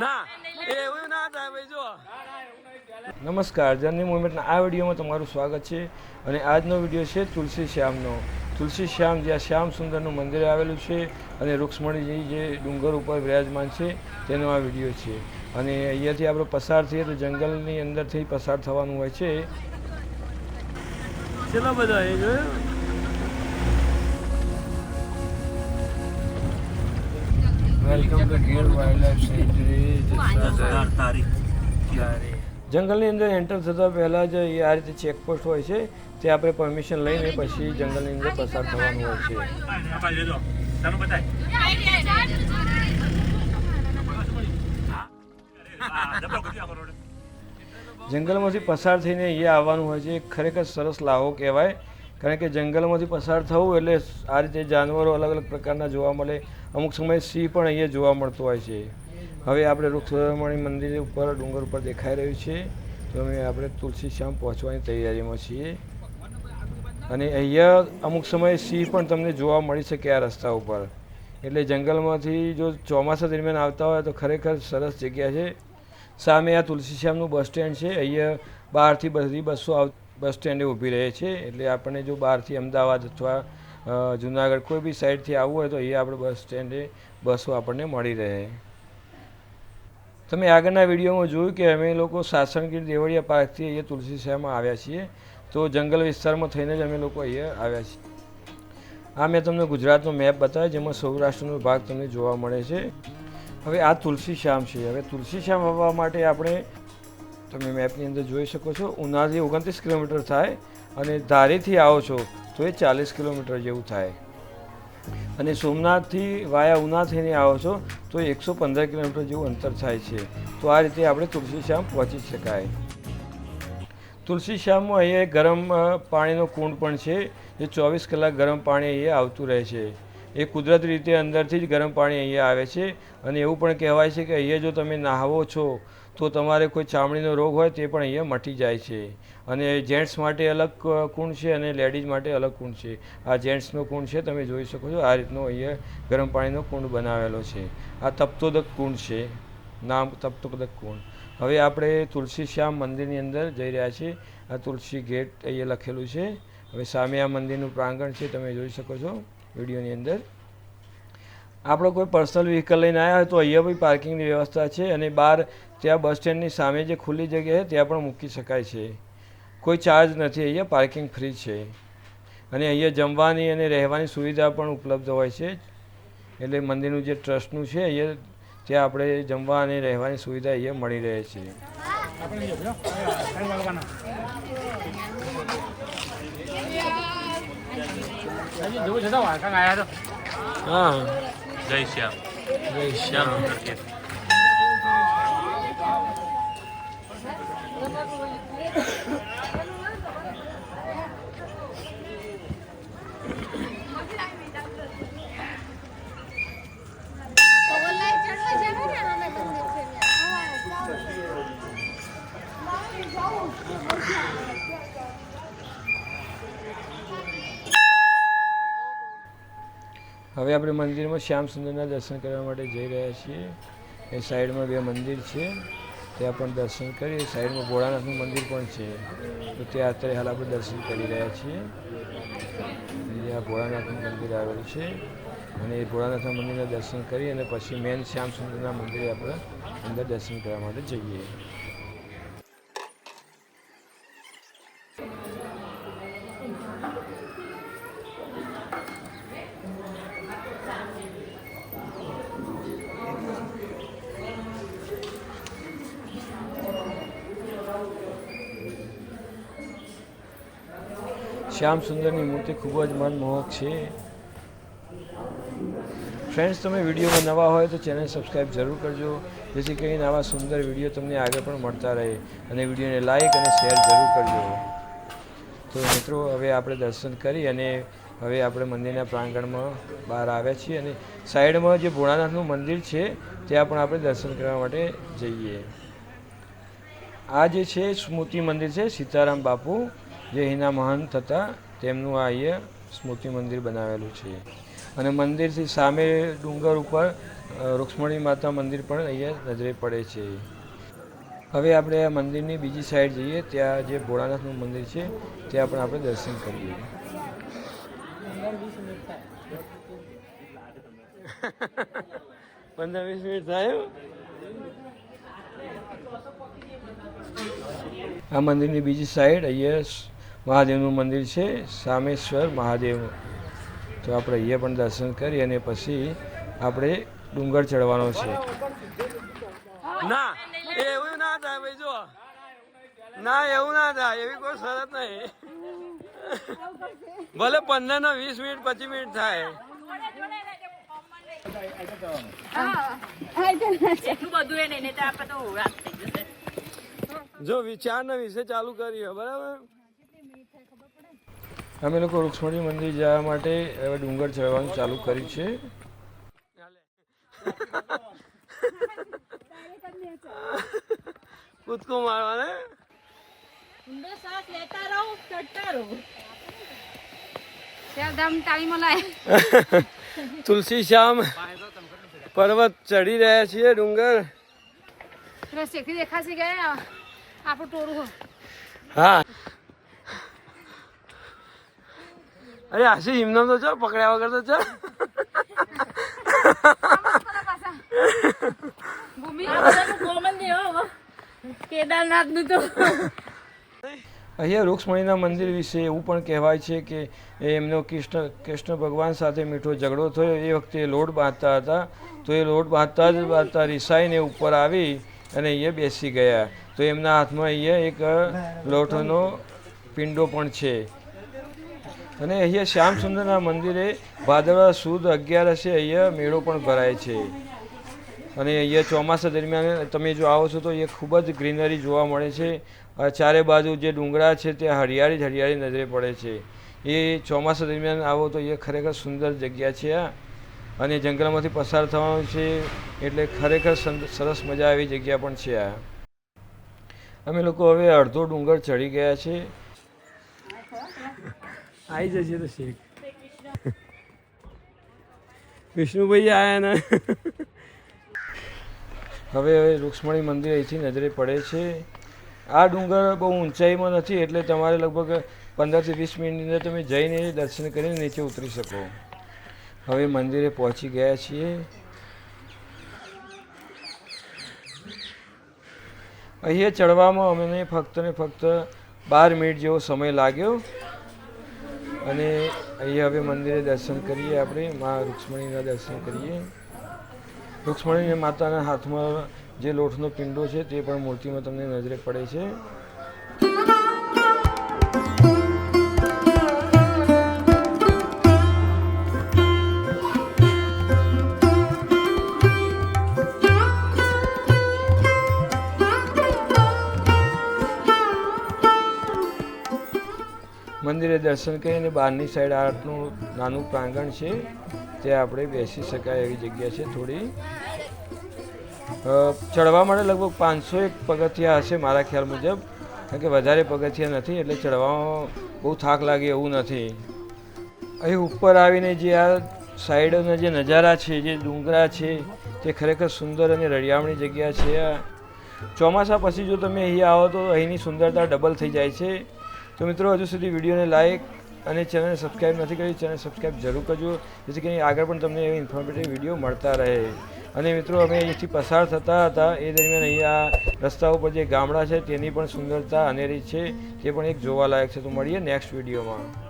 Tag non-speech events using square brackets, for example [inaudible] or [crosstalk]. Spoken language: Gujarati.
ના એવું ના થાય ભાઈ જો નમસ્કાર જર્ની મુવમેન્ટના આ વિડીયોમાં તમારું સ્વાગત છે અને આજનો વીડિયો છે તુલસી શ્યામનો. તુલસી શ્યામ જ્યાં શ્યામ સુંદરનું મંદિર આવેલું છે અને રૂક્ષ્મણીજી જે ડુંગર ઉપર વિરાજમાન છે તેનો આ વીડિયો છે. અને અહીંયાથી આપણે પસાર થઈએ તો જંગલની અંદરથી પસાર થવાનું હોય છે. ચલો બધા એ જોયું? Welcome to Gir wildlife sanctuary જંગલની અંદર એન્ટર થતાં પહેલાં જ એ આ રીતે ચેકપોસ્ટ હોય છે તે આપણે પરમિશન લઈને પછી જંગલની અંદર પસાર થવાનું હોય છે. જંગલમાંથી પસાર થઈને અહીંયા આવવાનું હોય છે. ખરેખર સરસ લાવો કહેવાય. કારણ કે જંગલમાંથી પસાર થવું એટલે આ રીતે જાનવરો અલગ અલગ પ્રકારના જોવા મળે. અમુક સમયે સિંહ પણ અહીંયા જોવા મળતો હોય છે. હવે આપણે રૂક્ષરમણી મંદિર ઉપર, ડુંગર ઉપર દેખાઈ રહ્યું છે. તો અમે આપણે તુલસી શ્યામ પહોંચવાની તૈયારીમાં છીએ. અને અહીંયા અમુક સમયે સિંહ પણ તમને જોવા મળી શકે આ રસ્તા ઉપર. એટલે જંગલમાંથી જો ચોમાસા દરમિયાન આવતા હોય તો ખરેખર સરસ જગ્યા છે. સામે આ તુલસી શ્યામનું બસ સ્ટેન્ડ છે. અહીંયા બહારથી બધી બસો આવ, બસ સ્ટેન્ડે ઊભી રહે છે. એટલે આપણને જો બહારથી અમદાવાદ અથવા જુનાગઢ કોઈ બી સાઈડથી આવવું હોય તો એ આપણે બસ સ્ટેન્ડે બસો આપણને મળી રહે. તમે આગળના વિડીયોમાં જોયું કે અમે લોકો સાસણગીર દેવળિયા પાર્કથી અહીંયા તુલસી શહેરમાં આવ્યા છીએ. તો જંગલ વિસ્તારમાં થઈને જ અમે લોકો અહીંયા આવ્યા છીએ. આ મેં તમને ગુજરાતનો મેપ બતાવ્યો, જેમાં સૌરાષ્ટ્રનો ભાગ તમને જોવા મળે છે. હવે આ તુલસી શ્યામ છે. હવે તુલસી શ્યામ આવવા માટે આપણે તમે મેપની અંદર જોઈ શકો છો. ઉનાથી ઓગણત્રીસ કિલોમીટર થાય. અને ધારીથી આવો છો, તો એ ચાલીસ કિલોમીટર જેવું થાય. અને સોમનાથથી વાયા ઉના થઈને આવો છો, તો એકસો પંદર કિલોમીટર જેવું અંતર થાય છે. તો આ રીતે આપણે તુલસી શ્યામ પહોંચી શકાય. તુલસી શ્યામમાં અહીંયા ગરમ પાણીનો કુંડ પણ છે, જે ચોવીસ કલાક ગરમ પાણી અહીંયા આવતું રહે છે. એ કુદરતી રીતે અંદરથી જ ગરમ પાણી અહીંયા આવે છે. અને એવું પણ કહેવાય છે કે અહીંયા જો તમે નહાવો છો, તો તમારે કોઈ ચામડીનો રોગ હોય તે પણ અહીંયા મટી જાય છે. અને જેન્ટ્સ માટે અલગ કુંડ છે અને લેડીઝ માટે અલગ કુંડ છે. આ જેન્ટ્સનો કુંડ છે, તમે જોઈ શકો છો, આ રીતનો અહીંયા ગરમ પાણીનો કુંડ બનાવેલો છે. આ તપ્તોદક કુંડ છે, નામ તપ્તોદક કુંડ. હવે આપણે તુલસી શ્યામ મંદિરની અંદર જઈ રહ્યા છીએ. આ તુલસી ગેટ અહીંયા લખેલું છે. હવે સામે આ મંદિરનું પ્રાંગણ છે, તમે જોઈ શકો છો. વિડીયોની અંદર. આપણો કોઈ પર્સનલ વ્હીકલ લઈને આવ્યા હોય તો અહીંયા બી પાર્કિંગની વ્યવસ્થા છે અને બહાર ત્યાં બસ સ્ટેન્ડની સામે જે ખુલ્લી જગ્યા છે ત્યાં પણ મૂકી શકાય છે. કોઈ ચાર્જ નથી, અહીંયા પાર્કિંગ ફ્રી છે. અને અહીંયા જમવાની અને રહેવાની સુવિધા પણ ઉપલબ્ધ હોય છે. એટલે મંદિરનું જે ટ્રસ્ટનું છે, અહીંયા ત્યાં આપણે જમવા અને રહેવાની સુવિધા અહીંયા મળી રહે છે. જોવું છે તો વાંકા આયા તો. હા. જય શ્યામ. જય શ્યામ. હવે આપણે મંદિરમાં શ્યામ સુંદરના દર્શન કરવા માટે જઈ રહ્યા છીએ. એ સાઈડમાં બે મંદિર છે. ત્યાં પણ દર્શન કરી સાઈડમાં ભોળાનાથનું મંદિર પણ છે. તો ત્યાં અત્યારે હાલ આપણે દર્શન કરી રહ્યા છીએ. ત્યાં ભોળાનાથનું મંદિર આવેલું છે. અને એ ભોળાનાથના મંદિરના દર્શન કરી અને પછી મેન શ્યામ સુંદરના મંદિરે આપણે અંદર દર્શન કરવા માટે જઈએ. શ્યામ સુંદરની મૂર્તિ ખૂબ જ મનમોહક છે. ફ્રેન્ડ્સ તમે વિડીયોમાં નવા હોય તો ચેનલ સબસ્ક્રાઈબ જરૂર કરજો. જેથી કરીને આવા સુંદર વીડિયો તમને આગળ પણ મળતા રહે અને વિડીયોને લાઈક અને શેર જરૂર કરજો. તો મિત્રો, હવે આપણે દર્શન કરી અને હવે આપણે મંદિરના પ્રાંગણમાં બહાર આવ્યા છીએ અને સાઈડમાં જે ભોળાનાથનું મંદિર છે, ત્યાં પણ આપણે દર્શન કરવા માટે જઈએ. આ જે છે સ્મૃતિ મંદિર છે, સીતારામ બાપુ જે એના મહંત હતા તેમનું આ અહીંયા સ્મૃતિ મંદિર બનાવેલું છે. અને મંદિરથી સામે ડુંગર ઉપર રુક્ષ્મણી માતા મંદિર પણ અહીંયા નજરે પડે છે. હવે આપણે આ મંદિરની બીજી સાઈડ જઈએ ત્યાં જે ભોળાનાથનું મંદિર છે ત્યાં પણ આપણે દર્શન કરીએ. પંદર વીસ મિનિટ થાય આ મંદિરની બીજી સાઈડ અહીંયા મહાદેવનું મંદિર છે સામેશ્વર મહાદેવ. તો આપણે અહીંયા પણ દર્શન કરી અને પછી આપણે ડુંગર ચડવાનો છે. ના એવું ના થાય ભાઈ જો ના એવું ના થાય એવી કોઈ શરત નહીં. ભલે પંદર ને વીસ મિનિટ પચીસ મિનિટ થાય. જો વિચાર ને વિશે ચાલુ કર્યો બરાબર? અમે લોકો રૂક્ષ્મણી મંદિર જવા માટે હવે ડુંગર ચડવાનું ચાલુ કર્યું છે. કૂદકો મારવાને? ઊંડો શ્વાસ લેતા રહો ચડતા રહો. શેરધામ તાળી મલાય [laughs] તુલસી શ્યામ પર્વત ચડી રહ્યા છીએ ડુંગર. રસ્તેથી દેખાશે ગયા આપણું ટોરું હા. અરે આશી હિમનો તો ચાલ, પકડ્યા વગર તો ચાલ. અહીંયા રૂક્ષ્મણીના મંદિર વિશે એવું પણ કહેવાય છે કે એમનો કૃષ્ણ કૃષ્ણ ભગવાન સાથે મીઠો ઝઘડો થયો. એ વખતે લોટ બાંધતા હતા. તો એ લોટ બાંધતા જ બાંધતા રિસાઈને ઉપર આવી અને અહીંયા બેસી ગયા. તો એમના હાથમાં અહીંયા એક લોટનો પિંડો પણ છે. અને અહીંયા શ્યામ સુંદરના મંદિરે ભાદરવા સુદ અગિયારસે અહીંયા મેળો પણ ભરાય છે. અને અહીંયા ચોમાસા દરમિયાન તમે જો આવો છો તો એ ખૂબ જ ગ્રીનરી જોવા મળે છે. ચારે બાજુ જે ડુંગરા છે ત્યાં હરિયાળી જ હરિયાળી નજરે પડે છે. એ ચોમાસા દરમિયાન આવો તો એ ખરેખર સુંદર જગ્યા છે આ. અને જંગલમાંથી પસાર થવાનું છે એટલે ખરેખર સરસ મજા આવી જગ્યા પણ છે આ. અમે લોકો હવે અડધો ડુંગર ચડી ગયા છે. આવી જશે તો શેખ વિષ્ણુભાઈ આવ્યા ને. હવે હવે રૂક્ષ્મણી મંદિર અહીંથી નજરે પડે છે. આ ડુંગર બહુ ઊંચાઈમાં નથી, એટલે તમારે લગભગ પંદરથી વીસ મિનિટની અંદર તમે જઈને દર્શન કરીને નીચે ઉતરી શકો. હવે મંદિરે પહોંચી ગયા છીએ. અહીંયા ચડવામાં અમને ફક્ત ને ફક્ત બાર મિનિટ જેવો સમય લાગ્યો. અને અહીંયા હવે મંદિરે દર્શન કરીએ આપણે. મા રૂક્ષ્મણીના દર્શન કરીએ. રૂક્ષ્મણી માતાના હાથમાં જે લોટનો પિંડો છે તે પણ મૂર્તિમાં તમને નજરે પડે છે. મંદિરે દર્શન કરીને બહારની સાઈડ આટલું નાનું પ્રાંગણ છે, ત્યાં આપણે બેસી શકાય એવી જગ્યા છે થોડી. ચડવા માટે લગભગ પાંચસો એક પગથિયા હશે મારા ખ્યાલ મુજબ. કારણ કે વધારે પગથિયા નથી, એટલે ચડવામાં બહુ થાક લાગે એવું નથી. અહીં ઉપર આવીને જે આ સાઈડના જે નજારા છે, જે ડુંગરા છે, તે ખરેખર સુંદર અને રળિયામણી જગ્યા છે. ચોમાસા પછી જો તમે અહીંયા આવો તો અહીંની સુંદરતા ડબલ થઈ જાય છે. તો મિત્રો, હજુ સુધી વિડીયોને લાઈક અને ચેનલને સબસ્ક્રાઈબ નથી કરી ચેનલ સબસ્ક્રાઈબ જરૂર કરજો, જેથી કરીને આગળ પણ તમને એવી ઇન્ફોર્મેટિવ વીડિયો મળતા રહે. અને મિત્રો, અમે અહીંથી પસાર થતા હતા, એ દરમિયાન અહીંયા રસ્તા ઉપર જે ગામડા છે, તેની પણ સુંદરતા અનેરી છે, તે પણ એક જોવાલાયક છે. તો મળીએ નેક્સ્ટ વિડીયોમાં.